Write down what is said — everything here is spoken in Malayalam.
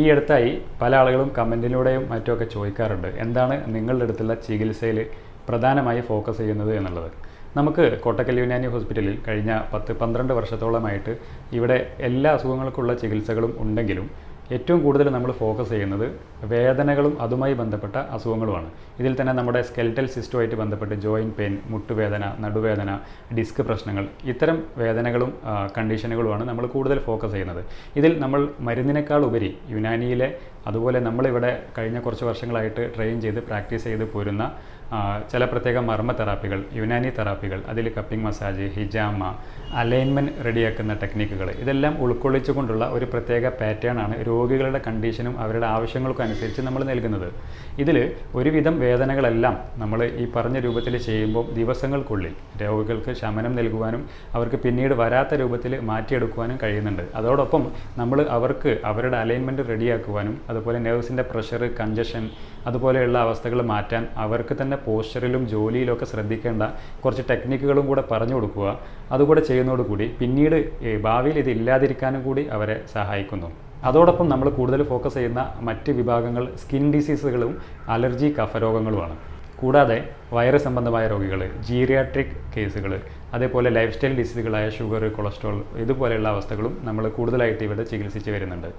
ഈ അടുത്തായി പല ആളുകളും കമന്റിലൂടെയും മറ്റുമൊക്കെ ചോദിക്കാറുണ്ട്. എന്താണ് നിങ്ങളുടെ അടുത്തുള്ള ചികിത്സയിൽ പ്രധാനമായി ഫോക്കസ് ചെയ്യുന്നത് എന്നുള്ളത്? നമുക്ക് കോട്ടക്കൽ യുനാനി ഹോസ്പിറ്റലിൽ കഴിഞ്ഞ പത്ത് പന്ത്രണ്ട് വർഷത്തോളമായിട്ട് ഇവിടെ എല്ലാ അസുഖങ്ങൾക്കുള്ള ചികിത്സകളും ഉണ്ടെങ്കിലും ഏറ്റവും കൂടുതൽ നമ്മൾ ഫോക്കസ് ചെയ്യുന്നത് വേദനകളും അതുമായി ബന്ധപ്പെട്ട അസുഖങ്ങളുമാണ്. ഇതിൽ തന്നെ നമ്മുടെ സ്കെൽറ്റൽ സിസ്റ്റുമായിട്ട് ബന്ധപ്പെട്ട് ജോയിന്റ് പെയിൻ മുട്ടുവേദന നടുവേദന ഡിസ്ക് പ്രശ്നങ്ങൾ ഇത്തരം വേദനകളും കണ്ടീഷനുകളുമാണ് നമ്മൾ കൂടുതൽ ഫോക്കസ് ചെയ്യുന്നത്. ഇതിൽ നമ്മൾ മരുന്നിനേക്കാൾ ഉപരി യുനാനിയിലെ അതുപോലെ നമ്മളിവിടെ കഴിഞ്ഞ കുറച്ച് വർഷങ്ങളായിട്ട് ട്രെയിൻ ചെയ്ത് പ്രാക്ടീസ് ചെയ്ത് പോരുന്ന ചില പ്രത്യേക മർമ്മ തെറാപ്പികൾ യുനാനി തെറാപ്പികൾ അതിൽ കപ്പിംഗ് മസാജ് ഹിജാമ അലൈൻമെന്റ് റെഡിയാക്കുന്ന ടെക്നിക്കുകൾ ഇതെല്ലാം ഉൾക്കൊള്ളിച്ചുകൊണ്ടുള്ള ഒരു പ്രത്യേക പാറ്റേൺ ആണ് രോഗികളുടെ കണ്ടീഷനും അവരുടെ ആവശ്യങ്ങൾക്കും അനുസരിച്ച് നമ്മൾ നൽകുന്നത്. ഇതിൽ ഒരുവിധം വേദനകളെല്ലാം നമ്മൾ ഈ പറഞ്ഞ രൂപത്തിൽ ചെയ്യുമ്പോൾ ദിവസങ്ങൾക്കുള്ളിൽ രോഗികൾക്ക് ശമനം നൽകുവാനും അവർക്ക് പിന്നീട് വരാത്ത രൂപത്തിൽ മാറ്റിയെടുക്കുവാനും കഴിയുന്നുണ്ട്. അതോടൊപ്പം നമ്മൾ അവർക്ക് അവരുടെ അലൈൻമെന്റ് റെഡിയാക്കുവാനും അതുപോലെ നെർവ്സിന്റെ പ്രഷർ കഞ്ചഷൻ അതുപോലെയുള്ള അവസ്ഥകൾ മാറ്റാൻ അവർക്ക് തന്നെ പോസ്റ്ററിലും ജോലിയിലും ഒക്കെ ശ്രദ്ധിക്കേണ്ട കുറച്ച് ടെക്നിക്കുകളും കൂടെ പറഞ്ഞു കൊടുക്കുക. അതുകൂടെ ചെയ്യുന്നതോടുകൂടി പിന്നീട് ഭാവിയിൽ ഇത് ഇല്ലാതിരിക്കാനും കൂടി അവരെ സഹായിക്കുന്നു. അതോടൊപ്പം നമ്മൾ കൂടുതൽ ഫോക്കസ് ചെയ്യുന്ന മറ്റ് വിഭാഗങ്ങൾ സ്കിൻ ഡിസീസുകളും അലർജി കഫരോഗങ്ങളുമാണ് കൂടാതെ വൈറസ് സംബന്ധമായ രോഗികൾ ജീറിയാട്രിക് കേസുകൾ അതേപോലെ ലൈഫ് സ്റ്റൈൽ ഡിസീസുകളായ ഷുഗർ കൊളസ്ട്രോൾ ഇതുപോലെയുള്ള അവസ്ഥകളും നമ്മൾ കൂടുതലായിട്ട് ഇവിടെ ചികിത്സിച്ച് വരുന്നുണ്ട്.